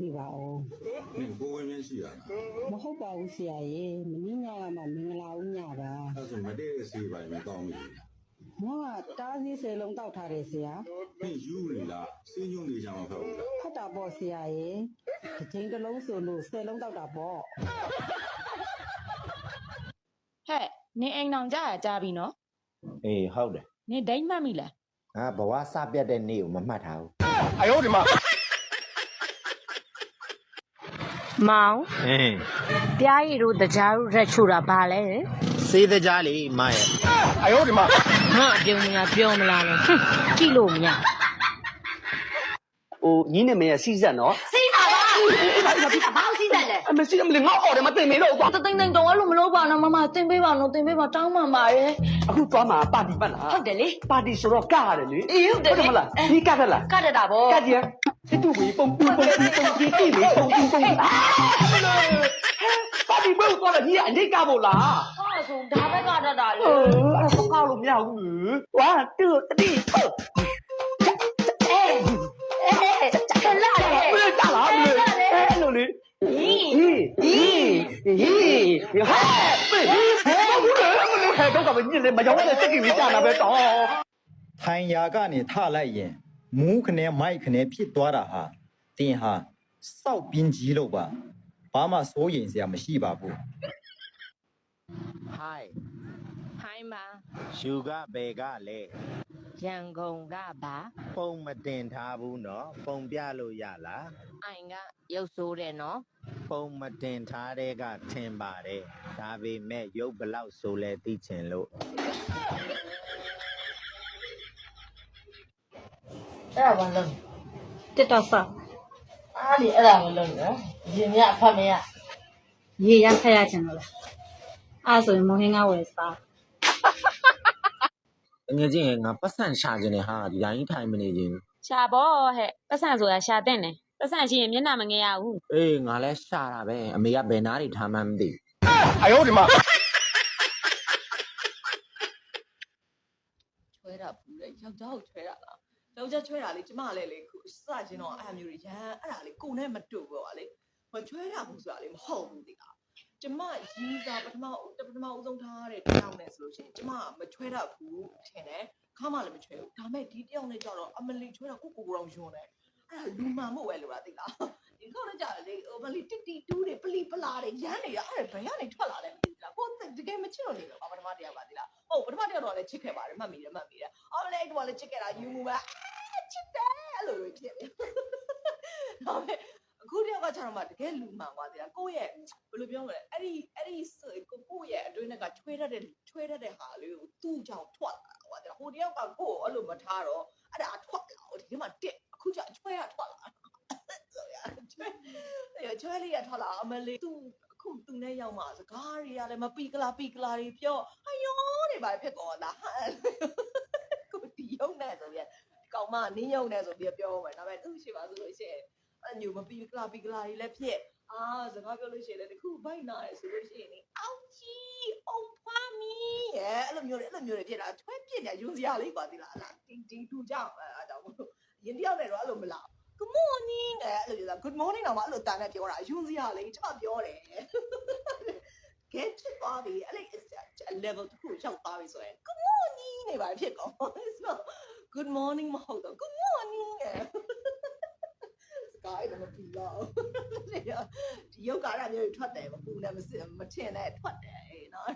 ပေးပါဦးနင်ကိုဝင်မြင့်ရှိရလားမဟုတ်ပါဘူးဆရာရေမင်းညကမှမင်္ဂလာဦးညပါအဲ့ဆိုမတည့်တဲ့ဆေးပိုင်းမတောင်းမိဘူးငါကတားစီးဆယ်လုံးတောက်ထားတယ်ဆရာနင်ယူနေလားဆေးညွှန်နေကြမှာဖက်ဘူးလားဖတ်တာပေါ့ဆရာရေတစ်ချိန်တစ်လုံးဆိုလို့ဆယ်လုံးတောက်တာပေါ့ဟဲ့နင်အိမ်အောင်ကြရကြပြီနော်အေးဟုတ်တယ်နင်ဒိတ်မှတ်မိလား ငါဘဝစပြတ်တဲ့နေ့ကိုမမှတ်ထားဘူးမောင်အင်းပြားရည်တို့တရားတို့ရက်ချိုတာဘာလဲစေးတကြားလေးမရဲ့ငါအပြုံးများပြောမလားလဲဟွန်းကြည့်လို့မရဟိုညီနေမေရစီးစက်နော်စီးတာပါအေးပါအေးပါ ဘာစီးတယ်လဲအမစီအမလေးငါ့အော်တယ်မတင်မင်းတော့ကွာတသိန်းသိန်းတော့အဲ့လိုမလုပ်ပါနဲ့မမတင်ပေးပါနော်တင်ပေးပါတောင်းပန်ပါတယ်အခုသွားမှာပါတီပတ်လားဟုတ်တယ်လေပါတီဆိုတော့ကရတယ်လေအေးဟုတ်တယ်လေဟုတ်တယ်မလားဒီကတ်တယ်လားကတ်တယ်တာဗောကတ်ကြီးစစ်တူကြီးပုံပူပုံပူပုံပူတိလေပုံပူပုံပူပါတီဘုတ်သွားတယ်ကြီးအနိကမို့လားဟာဆိုဒါပဲကတ်တတ်တာလေအဲ့ဒါကောက်လို့မရဘူးလေဝါတူတိဟုတ် အဲ့လိုလေဟီးဟီးဟီးဟီးဟာဘယ်ဘယ်ဘူးလဲမလို့ဟဲ့တော့ကမညစ်လေမကြောက်တဲ့စက်ကကြီးကြာတာပဲတော့ထိုင်ရာကနေထလိုက်ရင်မူးခနဲမိုက်ခနဲဖြစ်သွားတာဟာတင်ဟာစောက်ပြင်းကြီးလို့ပါဘာမှစိုး ရင်စရာမရှိပါဘူးဟိုင်းဟိုင်းပါရှူကဘယ်ကလဲရန်ကုန်ကပါပုံမတင်ထားဘူးနော်ပုံပြလို့ရလားအိုင်ကရုပ်ဆိုးတယ်နော်ပုံမတင်ထားတဲ့ကထင်ပါတယ်ဒါပေမဲ့ရုပ်ဘလောက်ဆိုလဲသိချင်လို့အဲ့ဒါဘာလုံးတစ်တော့ဆောက်အားဒီအဲ့ဒါမလုံးနော်ရင်မြအဖတ်မရရေရဖက်ရချင်လို့လားအဲ့ဒါဆိုရင်မုံဟင်းကဝယ်စား ငွေချင်းငါပတ်စံရှာခြင်းနဲ့ဟာဒီတိုင်းထိုင်မနေခြင်းရှာပေါ့ဟဲ့ပတ်စံဆိုတာရှာတဲ့တယ်ပတ်စံရှိရင်မျက်နှာမငယ်ရဘူးအေးငါလဲရှာတာပဲအမေကဘယ်နားတွေထားမှန်းမသိချွဲတာဘူးလေယောက်ျားကိုချွဲတာလားယောက်ျားချွဲတာလေကျမလည်းလေခုစချင်းတော့အဲ့အမျိုးတွေရမ်းအဲ့ဒါလေကိုနဲ့မတူဘူးပါလေမချွဲတာဘူးဆိုတာလေမဟုတ်ဘူးတိလား ကျမရီးစားပထမပထမဦးဆုံးထားတဲ့တောင်းနေဆိုလို့ရှိရင်ကျမမချွဲတာဘူးထင်တယ်ခါမှလည်းမချွဲဘူးဒါမဲ့ဒီတယောက်နဲ့ကြတော့အမလီချွဲတာကိုကိုကိုတော့ယွန်းတယ်အဲ့ဒါလူမှန်မို့ပဲလို့လားတိလားဒီခေါက်နဲ့ကြတယ်လေအမလီတစ်တီတူးတွေပလီပလာတွေရမ်းနေတာအဲ့ဒါဘယ်ကနေထွက်လာလဲမသိဘူးလားကိုတကယ်မချစ်လို့နေမှာပထမတယောက်ကတိလားဟုတ်ပထမတယောက်တော့လည်းချစ်ခဲ့ပါတယ်မှတ်မိတယ်မှတ်မိတယ်အော်လေအဲ့တော့လည်းချစ်ခဲ့တာယူမှုပဲအာချစ်တယ်အဲ့လိုပဲဖြစ်နေဒါပေမဲ့ အခုတယောက်ကကျတော့မှတကယ်လူမှန်သွားသေးတာကိုယ့်ရဲ့ဘယ်လိုပြောမလဲအဲ့ဒီအဲ့ဒီကိုကိုယ့်ရဲ့အတွင်းကချွဲတတ်တဲ့ချွဲတတ်တဲ့ဟာလေးကိုသူ့ကြောင့်ထွက်လာတာဟိုကဟိုတယောက်ကကိုယ့်ကိုအဲ့လိုမထားတော့အဲ့ဒါထွက်လာဟိုဒီမှာတက်အခုကျချွဲရထွက်လာချွဲချွဲလေးရထွက်လာအမလေးသူအခုသူနဲ့ရောက်မှစကားတွေကလည်းမပီကလာပီကလာတွေပြောအယောတွေပါဖြစ်ကုန်တာဟာကိုဒီရုံနဲ့ဆိုပြီးကောင်မနင်းရုံနဲ့ဆိုပြီးပြောမယ်ဒါပေမဲ့သူ့ရှိပါဆိုလို့ရှိရင် အညူမပီကလာပီကလာတွေလည်းဖြစ်အာစကားပြောလို့ရှိရင်လည်းတခုဘိုက်နာရဆိုလို့ရှိရင်အောက်ကြီးအောင်ဖွားမီရဲ့အဲ့လိုမျိုးတွေအဲ့လိုမျိုးတွေဖြစ်တာထွဲပြစ်နေယူစရာလေးပါသီလားအဲ့ဒီဒီတူကြောင့်အဲ့ဒါကြောင့်မို့ရင်တယောက်နဲ့တော့အဲ့လိုမလား Good morning အဲ့လိုပြောတာ Good morning တော့မှအဲ့လိုတန်နဲ့ပြောတာယူစရာလေးကျွန်မပြောတယ် get ဖြစ်သွားပြီအဲ့လေ level တစ်ခုရောက်သွားပြီဆိုရင် Good morning နေပါဖြစ်ကုန် so good morning မဟုတ်တော့ good morning ရဲ့ စကားတော့မပြီးတော့ဒီရုပ်ကားရမျိုးထွက်တယ်မပူနဲ့မစစ်မထင်နဲ့ထွက်တယ်အေးနော်